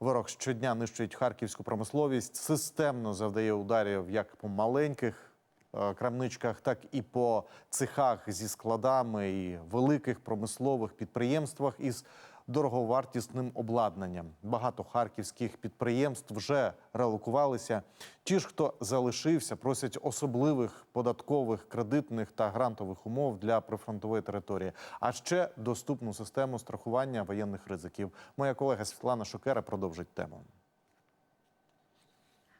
Ворог щодня нищить харківську промисловість, системно завдає ударів як по маленьких крамничках, так і по цехах зі складами і великих промислових підприємствах із дороговартісним обладнанням. Багато харківських підприємств вже релокувалися. Ті ж, хто залишився, просять особливих податкових, кредитних та грантових умов для прифронтової території, а ще доступну систему страхування воєнних ризиків. Моя колега Світлана Шокера продовжить тему.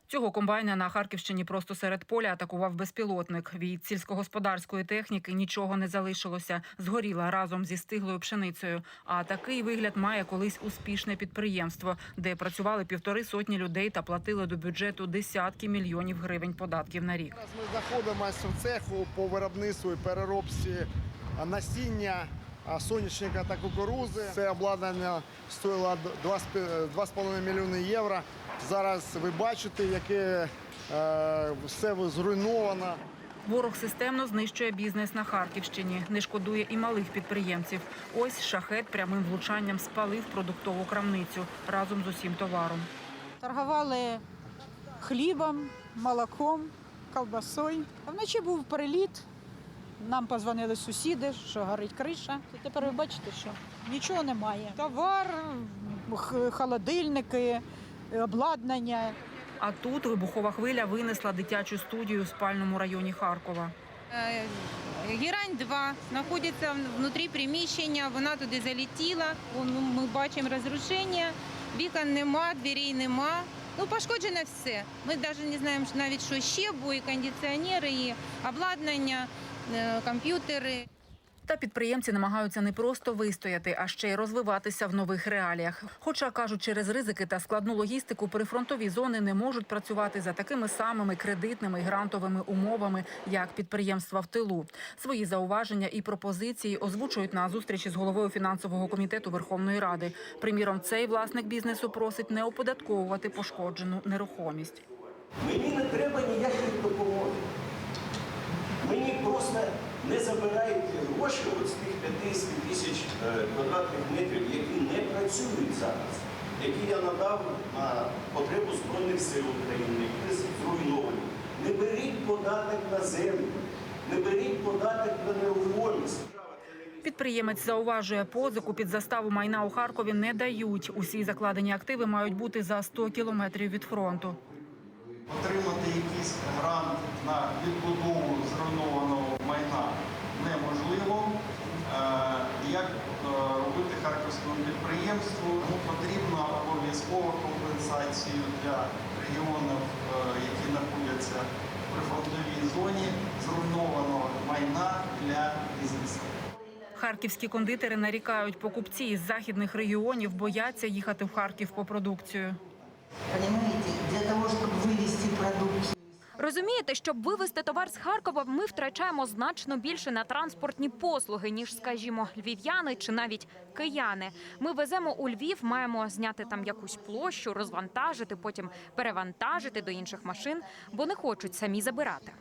Цього комбайна на Харківщині просто серед поля атакував безпілотник. Від сільськогосподарської техніки нічого не залишилося. Згоріла разом зі стиглою пшеницею. А такий вигляд має колись успішне підприємство, де працювали півтори сотні людей та платили до бюджету десятки мільйонів гривень податків на рік. Ми знаходимося в цеху по виробництву і переробці насіння а, соняшника та кукурузи. Це обладнання стоїло 2,5 мільйони євро. Зараз ви бачите, яке е, все зруйновано. Ворог системно знищує бізнес на Харківщині, не шкодує і малих підприємців. Ось шахет прямим влучанням спалив продуктову крамницю разом з усім товаром. Торгували хлібом, молоком, колбасою. А вночі був переліт. Нам позвонили сусіди, що горить криша. І тепер ви бачите, що нічого немає. Товар, холодильники, обладнання. А тут вибухова хвиля винесла дитячу студію в спальному районі Харкова. Е, Герань-2 знаходиться внутрі приміщення, вона туди залетіла. Ми бачимо розрушення, вікон нема, дверей нема. Ну, пошкоджено все. Ми навіть не знаємо навіть, що ще, бо і кондиціонери, і обладнання, е, комп'ютери. Та підприємці намагаються не просто вистояти, а ще й розвиватися в нових реаліях. Хоча кажуть, через ризики та складну логістику прифронтові зони не можуть працювати за такими самими кредитними і грантовими умовами, як підприємства в тилу. Свої зауваження і пропозиції озвучують на зустрічі з головою фінансового комітету Верховної Ради. Приміром, цей власник бізнесу просить не оподатковувати пошкоджену нерухомість. Мені не треба ніяких допомоги. Мені просто не забирають гроші от з тих 50 тисяч е, квадратних метрів, які не працюють зараз, які я надав на потребу Збройних сил України, які зруйновані. Не беріть податок на землю, не беріть податок на нерухомість. Підприємець зауважує, позику під заставу майна у Харкові не дають. Усі закладені активи мають бути за 100 кілометрів від фронту. Отримати якийсь грант на відбудову зруйнованого майна неможливо. Е, Як е, робити харківському підприємству? Ну, потрібна обов'язкова компенсація для регіонів, е, які знаходяться в прифронтовій зоні зруйнованого майна для бізнесу. Харківські кондитери нарікають, покупці із західних регіонів бояться їхати в Харків по продукцію. Понимаете, для того, чтобы вывести продукцию Розумієте, щоб вивезти товар з Харкова, ми втрачаємо значно більше на транспортні послуги, ніж, скажімо, львів'яни чи навіть кияни. Ми веземо у Львів, маємо зняти там якусь площу, розвантажити, потім перевантажити до інших машин, бо не хочуть самі забирати.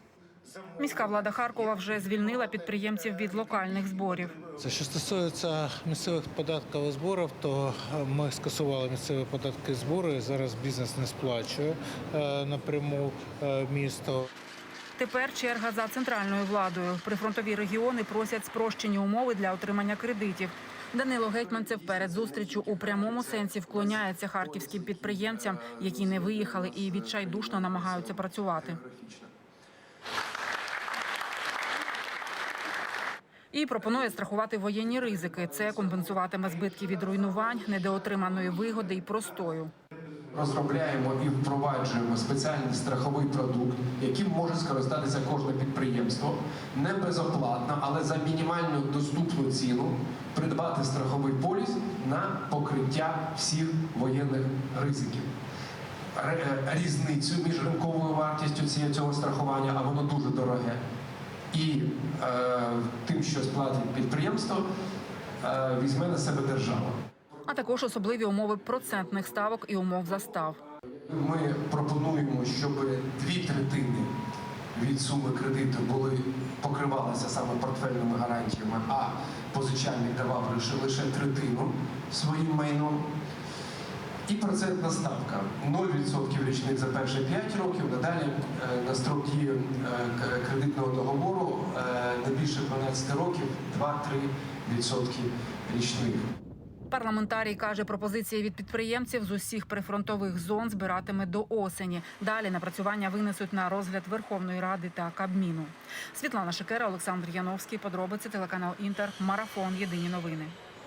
Міська влада Харкова вже звільнила підприємців від локальних зборів. Це що стосується місцевих податкових зборів, то е, ми скасували місцеві податки і збори. Зараз бізнес не сплачує е, напряму е, місто. Тепер черга за центральною владою. Прифронтові регіони просять спрощені умови для отримання кредитів. Данило Гетьманцев перед зустрічю у прямому сенсі вклоняється харківським підприємцям, які не виїхали і відчайдушно намагаються працювати. І пропонує страхувати воєнні ризики. Це компенсуватиме збитки від руйнувань, недоотриманої вигоди і простою. Розробляємо і впроваджуємо спеціальний страховий продукт, яким може скористатися кожне підприємство не безоплатно, але за мінімальну доступну ціну придбати страховий поліс на покриття всіх воєнних ризиків. Різницю між ринковою вартістю цього страхування, а воно дуже дороге, і е, тим, що сплатить підприємство, е, візьме на себе держава. а також особливі умови процентних ставок і умов застав. Ми пропонуємо, щоб дві третини від суми кредиту були покривалися саме портфельними гарантіями, а позичальник давав лише, лише третину своїм майном. І процентна ставка 0% річних за перші 5 років. Надалі е, на строк дії е, кредитного договору е, не більше 12 років 2-3% річних. Парламентарій каже, пропозиції від підприємців з усіх прифронтових зон збиратиме до осені. Далі напрацювання винесуть на розгляд Верховної Ради та Кабміну. Світлана Шикера, Олександр Яновський. Подробиці телеканал Інтер. Марафон. Єдині новини.